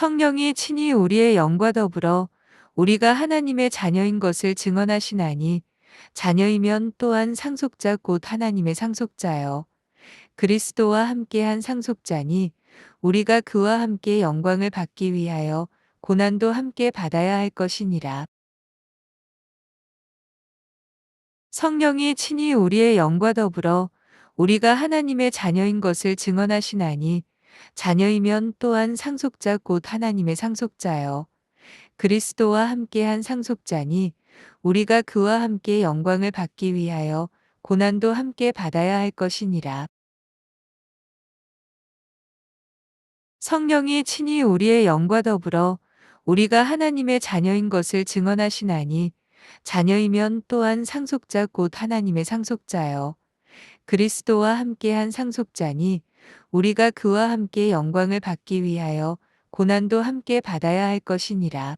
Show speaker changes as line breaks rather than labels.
성령이 친히 우리의 영과 더불어 우리가 하나님의 자녀인 것을 증언하시나니 자녀이면 또한 상속자 곧 하나님의 상속자요. 그리스도와 함께한 상속자니 우리가 그와 함께 영광을 받기 위하여 고난도 함께 받아야 할 것이니라. 성령이 친히 우리의 영과 더불어 우리가 하나님의 자녀인 것을 증언하시나니 자녀이면 또한 상속자 곧 하나님의 상속자요. 그리스도와 함께한 상속자니 우리가 그와 함께 영광을 받기 위하여 고난도 함께 받아야 할 것이니라. 성령이 친히 우리의 영과 더불어 우리가 하나님의 자녀인 것을 증언하시나니 자녀이면 또한 상속자 곧 하나님의 상속자요. 그리스도와 함께한 상속자니 우리가 그와 함께 영광을 받기 위하여 고난도 함께 받아야 할 것이니라.